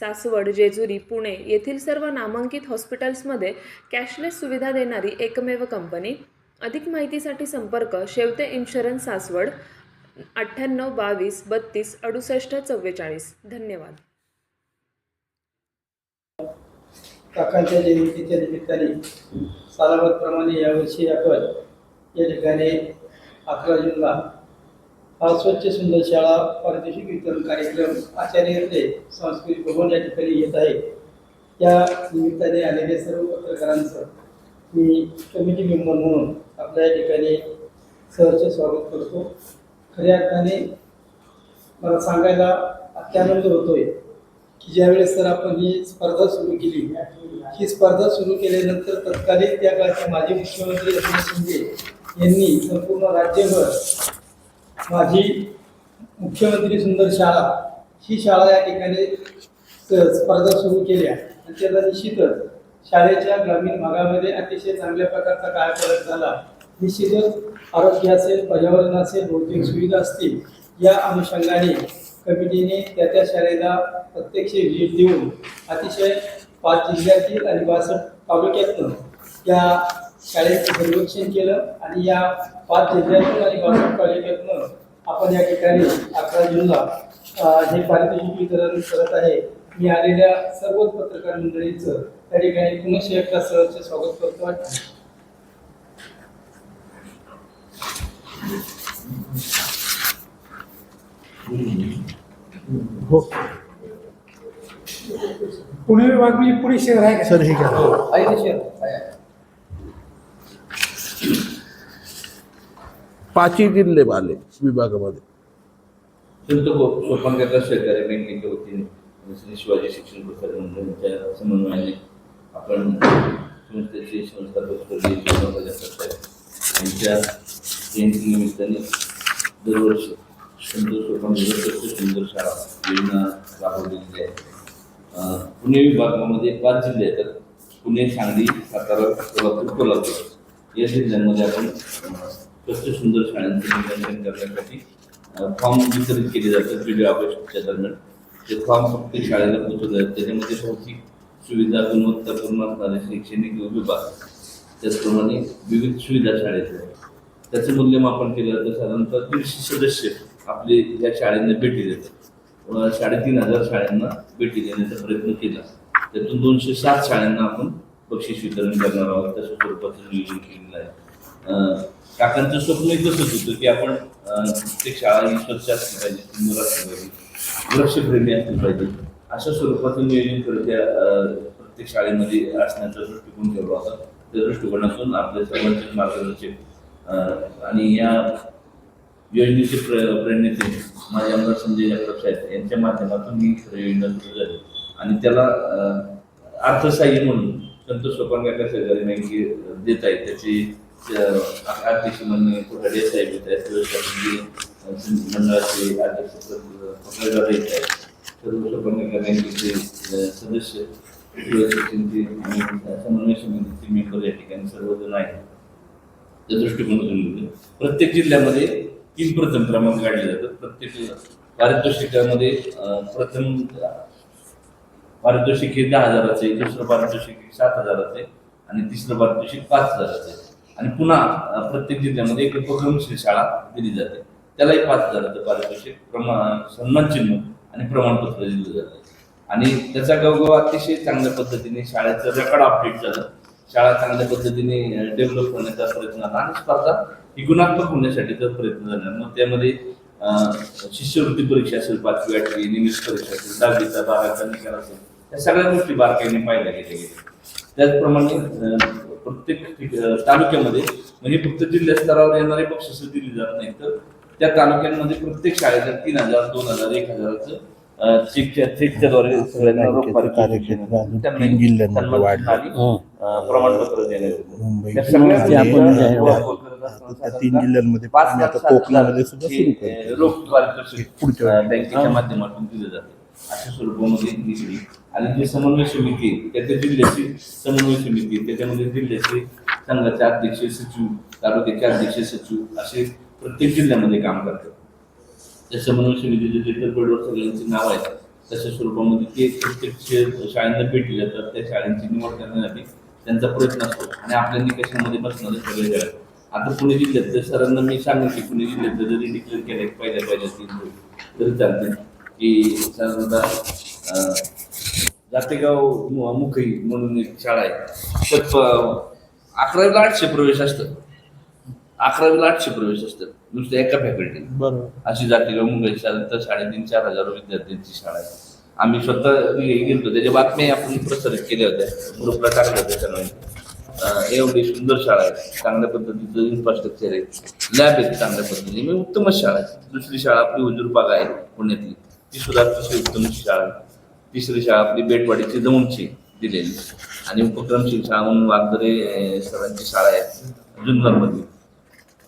सासवड जेजुरी पुणे येथील सर्व नामांकित हॉस्पिटल्समध्ये कॅशलेस सुविधा देणारी एकमेव कंपनी. अधिक माहितीसाठी संपर्क शेवते इन्शुरन्स सासवड अठ्ठ्याण्णव बावीस बत्तीस अडुसष्ट चव्वेचाळीस. धन्यवाद. काकांच्या जयंतीच्या निमित्ताने सालाबादप्रमाणे यावर्षी आपण या ठिकाणी अकरा जूनला स्वच्छ सुंदर शाळा पारितोषिक वितरण कार्यक्रम आचार्य सांस्कृतिक भवन या ठिकाणी येत आहे. त्या निमित्ताने आलेल्या सर्व पत्रकारांचं मी कमिटी मेंबर म्हणून आपल्या या ठिकाणी सहर्ष स्वागत करतो. खऱ्या अर्थाने मला सांगायला अत्यानंद होतोय की ज्यावेळेस तर आपण ही स्पर्धा सुरू केली ही स्पर्धा सुरू केल्यानंतर तत्कालीन त्या काळचे माजी मुख्यमंत्री एकनाथ शिंदे यांनी संपूर्ण राज्यभर माझी मुख्यमंत्री सुंदर शाळा ही शाळा या ठिकाणी स्पर्धा सुरू केल्या आणि त्याला निश्चितच शाळेच्या ग्रामीण भागामध्ये अतिशय चांगल्या प्रकारचा काय फरक झाला. निश्चितच आरोग्य असेल पर्यावरण असेल भौतिक सुविधा असतील या अनुषंगाने कमिटीने त्या त्या शाळेला प्रत्यक्ष भेट देऊन अतिशय पाच जिल्ह्यातील आणि बासष्ट तालुक्यातनं या शाळेचं सर्वेक्षण केलं. आणि या पाच जिल्ह्यातून आणि बासष्ट तालुक्यातनं आपण या ठिकाणी अकरा जूनला हे पारितोषिक वितरण करत आहे. मी आलेल्या सर्वच पत्रकार मंडळींचं त्या ठिकाणी पुनश्च एकदा सहर्ष स्वागत करतो. हो. पुणे विभाग म्हणजे पुणे शहर आहे का? सर हे घ्या. पाचही जिल्हे आले विभागामध्ये संत गो- सोपानकाका सहकारी बँकेच्या वतीने श्री शिवाजी शिक्षण प्रसारण मंडळाच्या समन्वयाने आपण संस्थेचे संस्थापक स्वर्गीय शिवराज साहेब यांच्या जयंती निमित्ताने दरवर्षी संत सोपानकाका स्वच्छ सुंदर शाळा योजना राबवलेली आहे अं, पुणे विभागामध्ये पाच जिल्हे येतात पुणे सांगली सातारा कोल्हापूर कोल्हापूर या जिल्ह्यांमध्ये आपण अं, स्वच्छ सुंदर शाळांचे मूल्यांकन करण्यासाठी फॉर्म वितरित केले जातात जुलै ऑगस्टच्या दरम्यान. ते फॉर्म फक्त शाळेला पोहोचवले जातात. त्याच्यामध्ये भौतिक सुविधा गुणवत्तापूर्ण असणारे शैक्षणिक विभाग त्याचप्रमाणे विविध सुविधा शाळेत आहेत. त्याचं मूल्यमापन केलं जातं. साधारणतः दीडशे सदस्य आपले या शाळेंना भेटी देतात. साडेतीन हजार शाळांना भेटी देण्याचा प्रयत्न केला. त्यातून दोनशे सात शाळांना आपण बक्षीस वितरण करणार आहोत. तसं स्वरूपाचं नियोजन केलेलं आहे. काकांचं स्वप्न तसंच होतं की आपण प्रत्येक शाळा ही स्वच्छ असली पाहिजे सुंदर असली पाहिजे लक्षप्रेमी असली पाहिजे. अशा स्वरूपाचं नियोजन करत त्या प्रत्येक शाळेमध्ये असण्याचा दृष्टिकोन ठेवला होता. त्या दृष्टिकोनातून आपल्या सर्वांचे मार्गदर्शक आणि या योजनेचे प्र प्रेरणेचे माझे आमदार संजय जगताप साहेब यांच्या माध्यमातून ही खरं योजना सुरू झाली. आणि त्याला अं, अर्थसहाय्य म्हणून संत सोपान काका सहकारी बँके देत आहेत. त्याची अध्यक्ष म्हणून कोठाडे साहेब येत आहेत व्यवस्थापकीय मंडळाचे अध्यक्ष येत आहेत. सर्व बँकेचे सदस्य आणि समन्वय समितीचे मेंबर या ठिकाणी सर्वजण आहेत. त्या दृष्टिकोनातून प्रत्येक जिल्ह्यामध्ये तीन प्रथम क्रमांक काढले जातात. प्रत्येक पारितोषिकामध्ये प्रथम पारितोषिक हे दहा हजाराचे दुसरं पारितोषिक सात हजाराचे आणि तिसरं पारितोषिक पाच हजाराचे आणि पुन्हा प्रत्येक जिल्ह्यामध्ये एक उपक्रमशील शाळा दिली जाते. त्यालाही पाच हजाराचं पारितोषिक प्रमा सन्मान चिन्ह आणि प्रमाणपत्र दिलं जातं. आणि त्याचा गवगव अतिशय चांगल्या पद्धतीने शाळेचं रेकॉर्ड अपडेट झालं. शाळा चांगल्या पद्धतीने डेव्हलप होण्याचा प्रयत्न झाला आणि स्पर्धा ही गुणात्मक होण्यासाठीचा प्रयत्न झाला. मग त्यामध्ये शिष्यवृत्ती परीक्षा असेल पाचवी आठवी निमिष परीक्षा असेल दहावीचा बारावीचा निकाल असेल या सगळ्या गोष्टी बारकाईने पाहिल्या गेल्या गेल्या. त्याचप्रमाणे प्रत्येक तालुक्यामध्ये म्हणजे फक्त जिल्हा स्तरावर येणारे बक्षिसं दिली जात नाही तर त्या तालुक्यांमध्ये प्रत्येक शाळेला तीन हजार दोन हजार एक हजाराचं चेकच्या प्रमाणपत्र तीन जिल्ह्यांमध्ये पाच आता कोकणामध्ये सुद्धा हे, रोख पारितोषिक वर्षी. बँकेच्या माध्यमातून दिलं जातं. अशा स्वरूपामध्ये आणि जी समन्वय समिती आहे, त्या त्या जिल्ह्याची समन्वय समिती आहे, त्याच्यामध्ये जिल्ह्याचे संघाचे अध्यक्ष सचिव तालुक्याचे अध्यक्ष सचिव असे प्रत्येक जिल्ह्यामध्ये काम करतात. त्या समन्वय समितीचे जे टप्प्यावर सगळ्यांची नाव आहेत तशा स्वरूपामध्ये ते प्रत्येक शे- शाळांना भेटले जातात त्या शाळांची निवड करण्यासाठी त्यांचा प्रयत्न असतो आणि आपल्या निकषामध्ये बसणारे सगळे जण आता पुणे जिल्ह्यात सरांना मी सांगेन की पुणे जिल्ह्यात जरी डिक्लेअर केलं पहिल्या पहिल्या तीन तरी चालते की साधारणतः जातेगाव मु- मुखई म्हणून एक शाळा आहे. तर अकरावीला आठशे प्रवेश असतात. अकरावीला आठशे प्रवेश असतात. नुसतं एका फॅकल्टी बरोबर. अशी जातेगाव मुंबई तर साडेतीन चार हजार विद्यार्थ्यांची शाळा आहे. आम्ही स्वतः गे- गेलतो त्याच्या बातम्या आपण प्रसारित केल्या होत्या. ग्रुपला टाकल्या होत्या सर्वांनी एवढी सुंदर शाळा आहे. चांगल्या पद्धतीचं इन्फ्रास्ट्रक्चर आहे. लॅब आहे चांगल्या पद्धतीने. म्हणजे उत्तमच शाळा आहे. दुसरी शाळा आपली हुजूर बाग आहे पुण्यातली. ती सुद्धा अतिशय उत्तम शाळा आहे. तिसरी शाळा आपली बेटवाडीची दौंडची दिलेली. आणि उपक्रमशील शाळा म्हणून वागदरे सरांची शाळा आहे जुन्नरमध्ये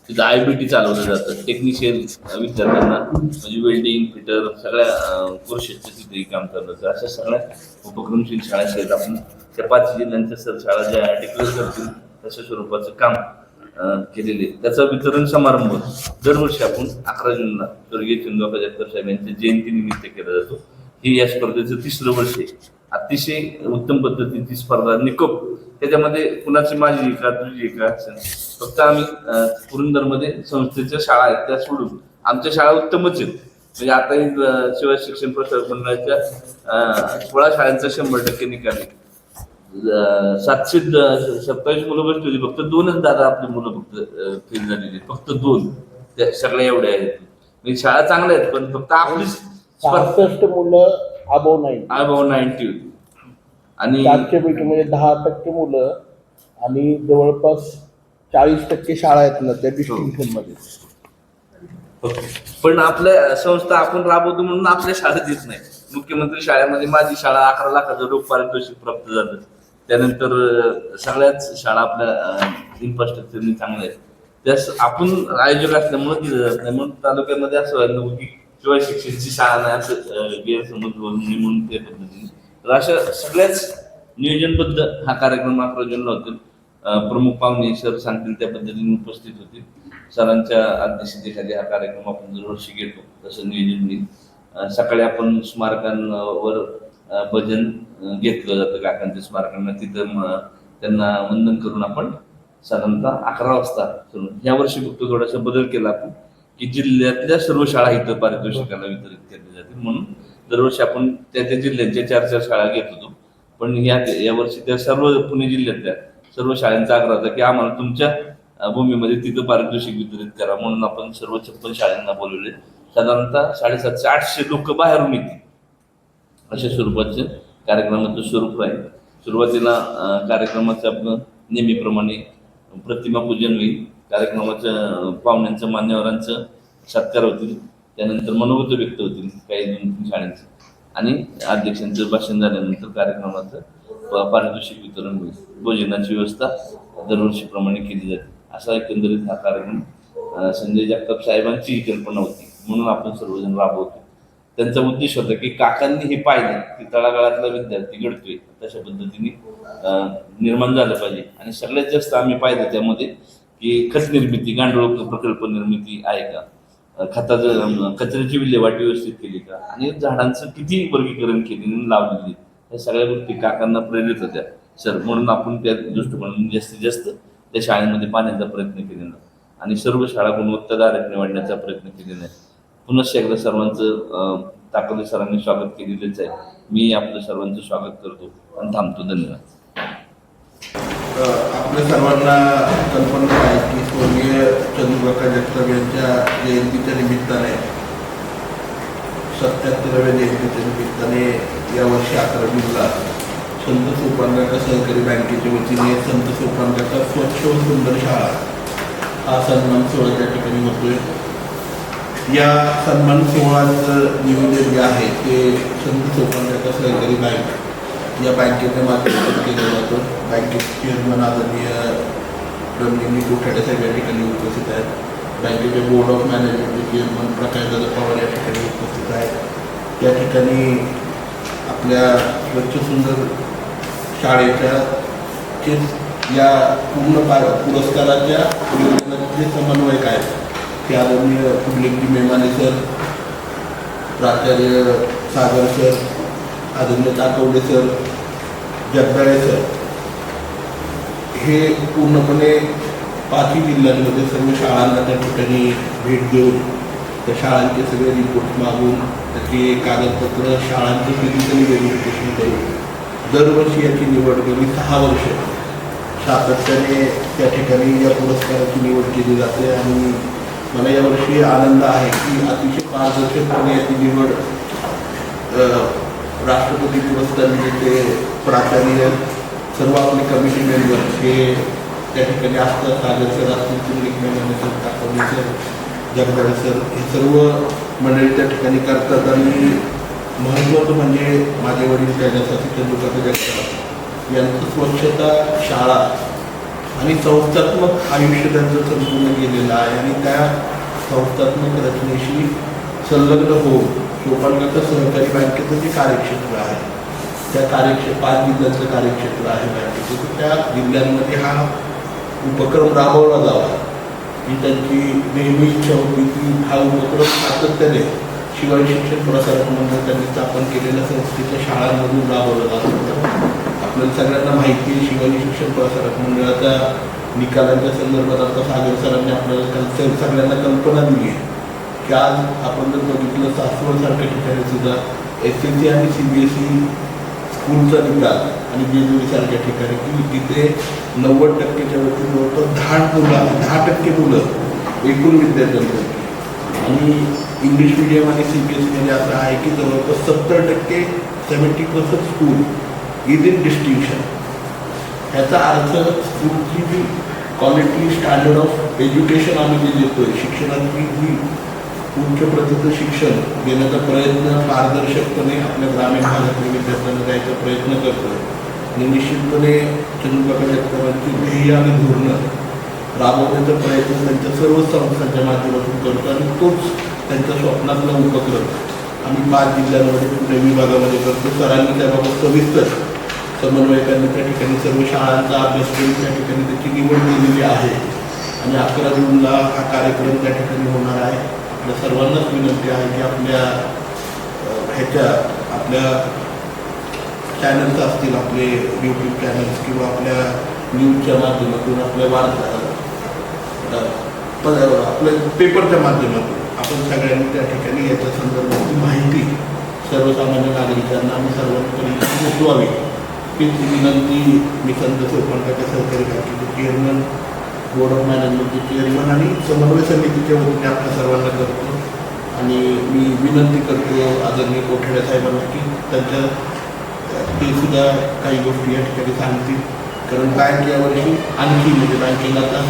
तिथं आय बी टी चालवलं जातं. टेक्निशियन विद्यार्थ्यांना म्हणजे वेल्डिंग फिटर सगळ्या कोर्सेसचं तिथे काम करत जातं. अशा सगळ्या उपक्रमशील शाळा आहेत. आपण त्या पाच जिल्ह्यांच्या सर शाळा ज्या डिक्लेअर करतील तशा स्वरूपाचं काम केलेले त्याचा वितरण समारंभ दरवर्षी आपण अकरा जूनला स्वर्गीय चंद्रबाबा जगताप साहेब यांच्या जयंतीनिमित्त केला जातो. ही या स्पर्धेचं तिसरं वर्ष आहे. अतिशय उत्तम पद्धतीची स्पर्धा निकोप. त्याच्यामध्ये कुणाची माझी आहे का तुझी का फक्त आम्ही पुरंदरमध्ये संस्थेच्या शाळा आहेत त्या सोडून. आमच्या शाळा उत्तमच आहेत. म्हणजे आताही शिवाय शिक्षण प्रसार मंडळाच्या सोळा शाळांचा शंभर टक्के निकाल आहे. सातशे द- सत्तावीस मुलं बसली होती. फक्त दोनच दादा आपली मुलं फक्त फेल झालेली फक्त दोन. त्या सगळ्या एवढ्या आहेत. म्हणजे शाळा चांगल्या आहेत पण फक्त आपलीच सहासष्ट मुलं अबव नाही अबाव नाईन्टी होती आणि सातशे पैकी म्हणजे दहा टक्के मुलं आणि जवळपास चाळीस टक्के शाळा आहेत ना त्या डिस्टिंक्शनमध्ये. पण आपल्या संस्था आपण राबवतो म्हणून आपल्या शाळेत येत नाही. मुख्यमंत्री शाळेमध्ये माझी शाळा अकरा लाखाचं रोख पारितोषिक प्राप्त झालं? त्यानंतर अं, सगळ्याच शाळा आपल्या इन्फ्रास्ट्रक्चरनी चांगल्या आहेत. त्यास आपण आयोजक असल्यामुळे दिलं जात नाही. म्हणून तालुक्यामध्ये असं व्हायला नको की शिवाय शिक्षणची शाळा नाही असं अं, गैरसमज म्हणून त्या पद्धतीने तर अशा सगळ्याच नियोजनबद्ध हा कार्यक्रम अकरा जूनला प्रमुख पाहुणे सर सांगतील त्या पद्धतीने उपस्थित होते सरांच्या अध्यक्षतेखाली हा कार्यक्रम आपण दरवर्षी घेतो तसं नियोजन होईल सकाळी आपण स्मारकांवर भजन घेतलं जातं काकांच्या स्मारकांना तिथं त्यांना वंदन करून आपण साधारणतः अकरा वाजता सुरू या वर्षी फक्त थोडासा बदल केला आपण की जिल्ह्यातल्या सर्व शाळा इथं पारितोषिकाला वितरित केल्या जातील म्हणून दरवर्षी आपण त्या त्या जिल्ह्यांच्या चार चार शाळा घेत होतो. पण या यावर्षी त्या सर्व पुणे जिल्ह्यातल्या सर्व शाळांचा आग्रह होता की आम्हाला तुमच्या भूमीमध्ये तिथं पारितोषिक वितरित करा. म्हणून आपण सर्व छप्पन शाळांना बोलवले. साधारणतः साडेसातशे आठशे लोक बाहेरून येतील. अशा स्वरूपाचे कार्यक्रमाचं स्वरूप आहे. सुरुवातीला कार्यक्रमाचं आपलं नेहमीप्रमाणे प्रतिमा पूजन होईल. कार्यक्रमाचं पाहुण्यांचं मान्यवरांचं सत्कार होतील. त्यानंतर मनोगत व्यक्त होतील काही दोन तीन शाळांचे. आणि अध्यक्षांचं भाषण झाल्यानंतर कार्यक्रमाचं पारितोषिक वितरण होईल. भोजनाची व्यवस्था दरवर्षीप्रमाणे केली जाते. असा एकंदरीत हा कार्यक्रम संजय जगताप साहेबांची ही कल्पना होती. म्हणून आपण सर्वजण राबवतो त्यांचा उद्देश होता की काकांनी हे पाहिलं की तळागाळातला विद्यार्थी घडतोय. तशा पद्धतीने निर्माण झालं पाहिजे. आणि सगळ्यात जास्त आम्ही पाहिलं त्यामध्ये की खत निर्मिती गांडूळ प्रकल्प निर्मिती आहे का? खताचं कचऱ्याची विल्हेवाट व्यवस्थित केली का? आणि झाडांचं किती वर्गीकरण केली आणि लावलेली? या सगळ्या गोष्टी काकांना प्रेरित होत्या. सर म्हणून आपण त्या दृष्टिकोनातून जास्तीत जास्त त्या शाळेमध्ये पाण्याचा प्रयत्न केलेला आणि सर्व शाळा गुणवत्ताधारक निवडण्याचा प्रयत्न केलेला आहे. पुनश्च एकदा सर्वांचं ताकद सरांनी स्वागत केलेलंच आहे. मी आपलं सर्वांचं स्वागत करतो आणि थांबतो. धन्यवाद. आपल्या सर्वांना कल्पना आहे की स्वर्गीय चंद्रकांत जगताप यांच्या जयंतीच्या निमित्ताने सत्याहत्तराव्या जयंतीच्या निमित्ताने यावर्षी अकरा जूनला संत सोपानकाका सहकारी बँकेच्या वतीने संत सोपानकाका स्वच्छ व सुंदर शाळा हा सन्मान सोहळा त्या ठिकाणी होतोय. या सन्मान सोहळ्याचं नियोजन जे आहे ते संत सोपानकाका सहकारी बँक या बँकेच्या माध्यमातून केलं जातं बँकेचे चेअरमन आदरणीय रमणीनी कोठाडे साहेब या ठिकाणी उपस्थित आहेत. बँकेचे बोर्ड ऑफ मॅनेजमेंटचे चेअरमन प्रकाशदादा पवार या ठिकाणी उपस्थित आहेत. या ठिकाणी आपल्या स्वच्छ सुंदर शाळेच्या या पूर्ण पा पुरस्काराच्या योजनेचे जे समन्वयक आहेत. ते आदरणीय कुबलेजी मेमाने सर प्राचार्य सागर सर आदरणीय ताकवडे सर जगदाळे सर हे पूर्णपणे पाचही जिल्ह्यांमध्ये सर्व शाळांना त्या ठिकाणी भेट देऊन त्या शाळांचे सगळे रिपोर्ट मागून त्याचे कागदपत्र शाळांचे फिजिकली व्हेरिफिकेशन करून दरवर्षी याची निवड गेली सहा वर्ष सातत्याने त्या ठिकाणी या पुरस्काराची निवड केली जाते आणि मला यावर्षी आनंद आहे की अतिशय पारदर्शकपणे याची निवड राष्ट्रपती पुरस्कार म्हणजे विजेते प्राचार्य सर्व आपले कमिटी मेंबर हे त्या ठिकाणी असतात. सागर सर असतील Chimlik member sir Kakawane sir Jagdale sir हे सर्व मंडळी त्या ठिकाणी करतात. आणि महत्त्वाचं म्हणजे माझे वडील त्याच्यासाठी चंद्रकांत जगताप यांचं स्वच्छता शाळा आणि संस्थात्मक आयुष्य त्यांचं संपूर्ण गेलेलं आहे. आणि त्या संस्थात्मक रचनेशी संलग्न होऊन सोपानकाचा सहकारी बँकेचं जे कार्यक्षेत्र आहे त्या कार्यक्षे पाच जिल्ह्यांचं कार्यक्षेत्र आहे बँकेचं तर त्या जिल्ह्यांमध्ये हा उपक्रम राबवला जावा ही त्यांची नेहमी इच्छा होती की हा उपक्रम सातत्याने शिवाय शिक्षण प्रसारक मंडळ त्यांनी स्थापन केलेल्या संस्थेच्या शाळांमधून राबवलं जात. होतं आपल्याला सगळ्यांना माहिती आहे शिवाजी शिक्षण प्रसारक मंडळाच्या निकालांच्या संदर्भात आता सागर सरांनी आपल्याला कल्चर सगळ्यांना कल्पना दिली आहे. की आज आपण जर बघितलं सासवडसारख्या ठिकाणी सुद्धा एस एस सी आणि सी बी एस ई स्कूलचा निकाल आणि जेजुरीसारख्या ठिकाणी की तिथे नव्वद टक्केच्या वरती जवळपास दहा मुलं दहा टक्के मुलं एकूण विद्यार्थ्यांपैकी आणि इंग्लिश मिडियम आणि सी बी एस ईमध्ये असं आहे की जवळपास सत्तर टक्के seventy percent school is in distinction ह्याचा अर्थ स्कूलची जी क्वालिटी स्टँडर्ड ऑफ एज्युकेशन आम्ही जे आहे शिक्षणाची जी उच्च प्रतीचं शिक्षण देण्याचा प्रयत्न पारदर्शकपणे आपल्या ग्रामीण भागातील विद्यार्थ्यांना द्यायचा प्रयत्न करतो आणि निश्चितपणे चंद्रबाबा जगतापांची ध्येय आणि धोरणं राबवण्याचा प्रयत्न त्यांच्या सर्व संस्थांच्या माध्यमातून करतो आणि तोच त्यांच्या स्वप्नातला उपक्रम आम्ही पाच जिल्ह्यांमध्ये पुणे विभागामध्ये करतो सरांनी त्याबाबत सविस्तर समन्वयकांनी त्या ठिकाणी सर्व शाळांचा अभ्यास करून त्या ठिकाणी त्याची निवड केलेली आहे. आणि अकरा जूनला हा कार्यक्रम त्या ठिकाणी होणार आहे. आपल्या सर्वांनाच विनंती आहे की आपल्या ह्याच्या आपल्या चॅनल्स असतील आपले यूट्यूब चॅनल्स किंवा आपल्या न्यूजच्या माध्यमातून आपल्या वार्ता आपल्या पेपरच्या माध्यमातून आपण सगळ्यांनी त्या ठिकाणी याच्या संदर्भातली माहिती सर्वसामान्य नागरिकांना आम्ही सर्वांपर्यंत पोचवावी. हीच विनंती मी संत सोपानकाच्या सहकारी बँकेचे चेअरमन बोर्ड ऑफ मॅनेजमेंटची चेअरमन आणि समन्वय समितीच्या वतीने आपल्या सर्वांना करतो. आणि मी विनंती करतो आदरणीय कोठडे साहेबांना की त्यांच्या ते सुद्धा काही गोष्टी या ठिकाणी सांगतील. कारण बँक यावर्षी आणखी म्हणजे बँकेला आता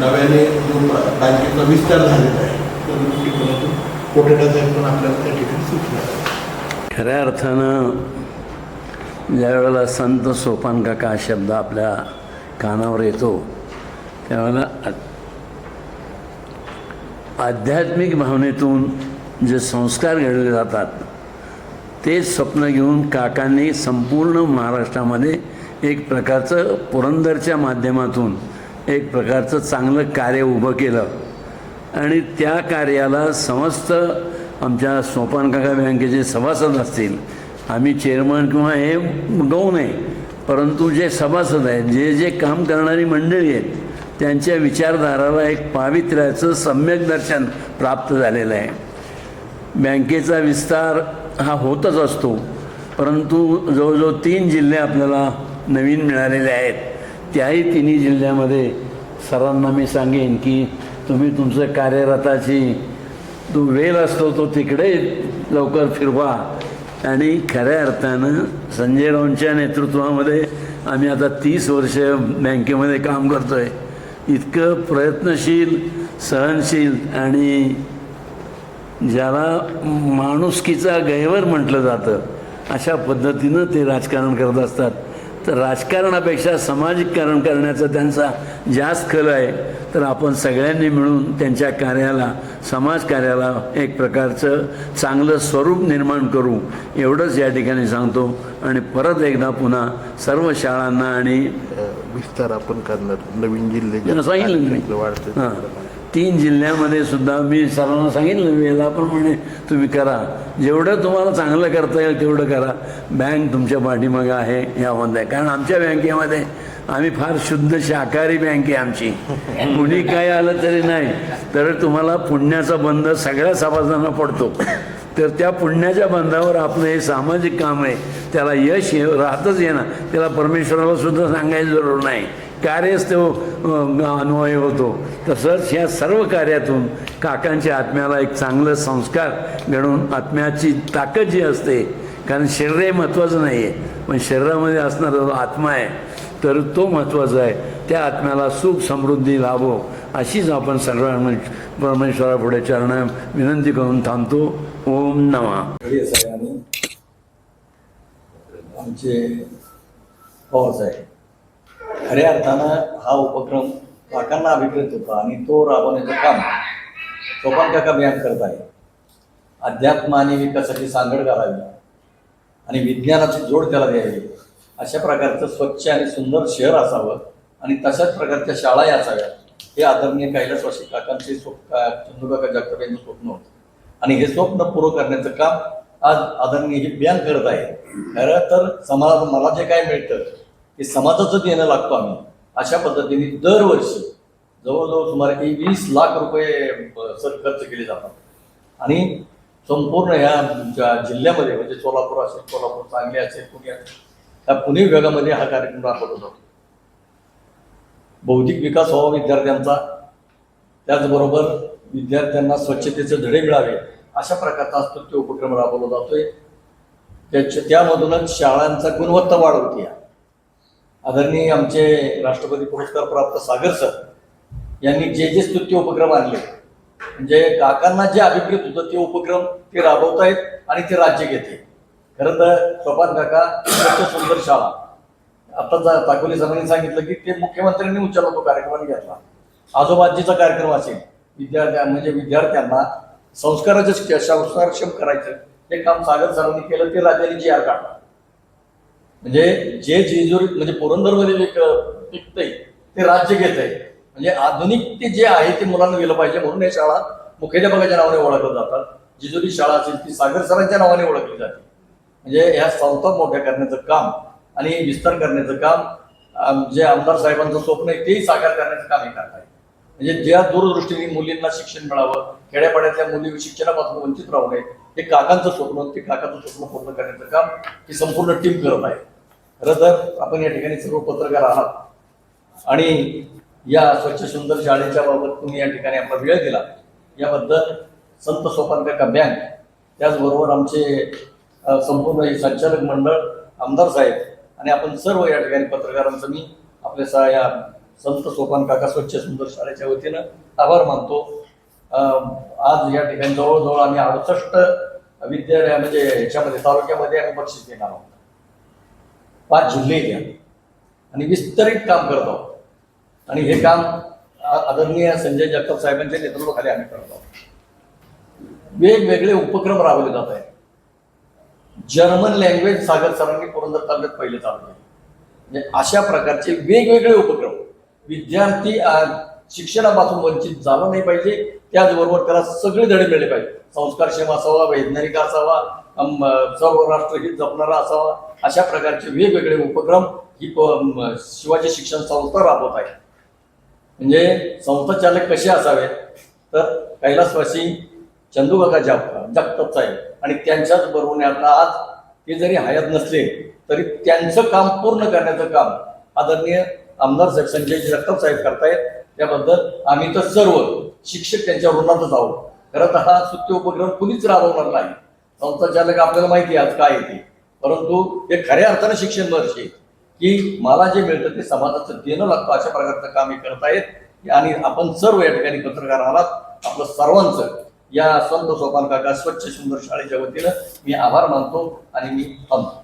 नव्याने जो बँकेचा विस्तार झालेला आहे. त्या दृष्टिकोनातून कोठडे साहेब पण आपल्याला त्या ठिकाणी सूचना खऱ्या अर्थानं ज्यावेळेला संत सोपान काका हा शब्द आपल्या कानावर येतो त्यावेळेला आध्यात्मिक भावनेतून जे संस्कार घडले जातात तेच स्वप्न घेऊन काकांनी संपूर्ण महाराष्ट्रामध्ये एक प्रकारचं पुरंदरच्या माध्यमातून एक प्रकारचं चांगलं कार्य उभं केलं. आणि त्या कार्याला समस्त आमच्या सोपान काका बँकेचे सभासद असतील आम्ही चेअरमन किंवा हे गौ नाही परंतु जे सभासद आहेत जे जे काम करणारी मंडळी आहेत त्यांच्या विचारधाराला एक पावित्र्याचं सम्यक दर्शन प्राप्त झालेलं आहे. बँकेचा विस्तार हा होतच असतो परंतु जवळजवळ तीन जिल्हे आपल्याला नवीन मिळालेले आहेत. त्याही तिन्ही जिल्ह्यामध्ये सरांना मी सांगेन की तुम्ही तुमचं कार्यरताची तो वेल असतो तो तिकडे लवकर फिरवा. आणि खऱ्या अर्थानं संजय राऊंच्या नेतृत्वामध्ये आम्ही आता तीस वर्ष बँकेमध्ये काम करतो आहे इतकं प्रयत्नशील सहनशील आणि ज्याला माणुसकीचा गैवर म्हटलं जातं अशा पद्धतीनं ते राजकारण करत असतात. तर राजकारणापेक्षा सामाजिक कारण करण्याचा त्यांचा जास्त खल आहे. तर आपण सगळ्यांनी मिळून त्यांच्या कार्याला समाजकार्याला एक प्रकारचं चांगलं स्वरूप निर्माण करू एवढंच या ठिकाणी सांगतो. आणि परत एकदा पुन्हा सर्व शाळांना आणि विस्तार आपण करणार नवीन जिल्हे सांगितलं. वाढतं. हां. तीन जिल्ह्यामध्ये सुद्धा मी सर्वांना सांगितलं वेळाप्रमाणे तुम्ही करा. जेवढं तुम्हाला चांगलं करता येईल तेवढं करा. बँक तुमच्या पाठीमागं आहे यामध्ये कारण आमच्या बँकेमध्ये आम्ही फार शुद्ध शाकाहारी बँक आहे आमची. कुणी काय आलं तरी नाही. तर तुम्हाला पुण्याचा बंध सगळ्या सभासदांना पडतो. तर त्या पुण्याच्या बंधावर आपलं हे सामाजिक काम आहे. त्याला यश ये राहतच येणार त्याला परमेश्वराला सुद्धा सांगायची जरूर नाही. कार्यच तो अं, अन्वय होतो. तसंच ह्या सर्व कार्यातून काकांच्या आत्म्याला एक चांगलं संस्कार घडवून आत्म्याची ताकद जी असते कारण शरीर हे महत्त्वाचं नाही आहे पण शरीरामध्ये असणारा जो आत्मा आहे तर तो महत्त्वाचा आहे. त्या आत्म्याला सुख समृद्धी लाभो. अशीच आपण सर्वांना परमेश्वरापुढे चरण विनंती करून थांबतो. ओम नमा. घरी सगळ्यांनी आमचे पवार आहे खऱ्या अर्थानं हा उपक्रम काकांना अभिप्रेत होता आणि तो राबवण्याचं काम सोपान काका व्यायाम करत आहे. अध्यात्म आणि विकासाची सांगड घालावी आणि विज्ञानाची जोड त्याला द्यावी. अशा प्रकारचं स्वच्छ आणि सुंदर शहर असावं आणि तशाच प्रकारच्या शाळाही असाव्यात. हे आदरणीय कैलासवासी काकांचे स्वप्न चंदू जगताप यांचं स्वप्न होतं. आणि हे स्वप्न पूर्ण करण्याचं काम आज आदरणीय ही बँक करत आहे. खरं तर समाज मला जे काय मिळतं ते समाजाचं देणं लागतो आम्ही. अशा पद्धतीने दरवर्षी जवळजवळ सुमारे एक वीस लाख रुपये सर खर्च केले जातात. आणि संपूर्ण ह्या ज्या जिल्ह्यामध्ये म्हणजे सोलापूर असेल कोल्हापूर सांगली असेल पुणे असेल त्या पुणे विभागामध्ये हा कार्यक्रम राबवला जातो बौद्धिक विकास व्हावा विद्यार्थ्यांचा. त्याचबरोबर विद्यार्थ्यांना स्वच्छतेचे धडे मिळावे अशा प्रकारचा स्तुत्य उपक्रम राबवला जातोय. त्याच्या त्यामधूनच शाळांचा गुणवत्ता वाढवते आदरणीय आमचे राष्ट्रपती पुरस्कार प्राप्त सागर सर यांनी जे जे स्तुत्य उपक्रम आणले म्हणजे काकांना जे अभिप्रेत होतं ते उपक्रम ते राबवतायत आणि ते राज्य घेते. खरं तर स्वपान काका स्वच्छ सुंदर शाळा. आता ताकोली सरांनी सांगितलं की ते मुख्यमंत्र्यांनी उच्चारला तो कार्यक्रम घेतला. आजोबाजीचा कार्यक्रम असेल विद्यार्थ्या म्हणजे विद्यार्थ्यांना संस्काराचे संस्कारक्षम करायचं हे काम सागर सरांनी केलं ते राज्याने जी आर काढला. म्हणजे जे जेजुरी म्हणजे पुरंदरमध्ये जे पिकतंय ते राज्य घेत आहे म्हणजे आधुनिक ते जे आहे ते मुलांना गेलं पाहिजे म्हणून हे शाळा मुख्याध्यापकाच्या नावाने ओळखल्या जातात जेजुरी शाळा असेल ती सागर सरांच्या नावाने ओळखली जाते. म्हणजे ह्या संस्था मोठ्या करण्याचं काम आणि विस्तार करण्याचं काम जे आमदार साहेबांचं स्वप्न आहे तेही साकार करण्याचं काम हे करत आहे म्हणजे ज्या दूरदृष्टीने मुलींना शिक्षण मिळावं खेड्यापाड्यातल्या मुली शिक्षणापासून वंचित राहू नये हे काकांचं स्वप्न ते काकाचं स्वप्न पूर्ण करण्याचं काम ही संपूर्ण टीम करत आहे. खरं तर आपण या ठिकाणी सर्व पत्रकार आहात. आणि या स्वच्छ सुंदर शाळेच्या बाबत तुम्ही या ठिकाणी आपला वेळ दिला. याबद्दल संत सोपान काका बँक त्याचबरोबर आमचे संपूर्ण संचालक मंडळ आमदार साहेब आणि आपण सर्व या ठिकाणी पत्रकारांचं मी आपल्या सा या संत सोपान काका स्वच्छ सुंदर शाळेच्या वतीनं आभार मानतो. आज या ठिकाणी जवळजवळ आम्ही अडुसष्ट विद्यालय म्हणजे याच्यामध्ये तालुक्यामध्ये आम्ही बक्षीस देणार आहोत. पाच जिल्हे घ्या आणि विस्तरित काम करत आहोत. आणि हे काम आदरणीय संजय जगताप साहेबांच्या नेतृत्वाखाली आम्ही करत आहोत. वेगवेगळे उपक्रम राबवले जात आहेत. जर्मन लँग्वेज सागर सरांनी पुरंदर तालुक्यात पहिले चालू केले. म्हणजे अशा प्रकारचे वेगवेगळे उपक्रम. विद्यार्थी शिक्षणापासून वंचित झालं नाही पाहिजे. त्याचबरोबर त्याला सगळे धडे मिळले पाहिजे. संस्कारक्षम असावा वैज्ञानिक असावा अम, सर्व राष्ट्रहित जपणारा असावा. अशा प्रकारचे वेगवेगळे उपक्रम ही प- शिवाजी शिक्षण संस्था राबवत आहे. म्हणजे संस्था चालक कसे असावे? तर कैलासवासी चंदूकाका जगताप जगताप साहेब आणि त्यांच्याच बरोबर आज ते जरी हयात नसले तरी त्यांचं काम पूर्ण करण्याचं काम आदरणीय आमदार साहेब संजय जगताप साहेब करतायत. त्याबद्दल आम्ही तर सर्व शिक्षक त्यांच्या ऋणातच आहोत. खरं तर हा सुत्य उपक्रम कुणीच राबवणार नाही. संस्था चालक आपल्याला माहिती आहे आज काय येते परंतु हे खऱ्या अर्थानं शिक्षण वर्ष की मला जे मिळतं ते समाजाचं देणं लागतं अशा प्रकारचं काम हे करतायत. आणि आपण सर्व या ठिकाणी पत्रकार आहात. आपलं सर्वांचं या संत सोपान काका स्वच्छ सुंदर शाळेच्या वतीनं मी आभार मानतो आणि मी थांबतो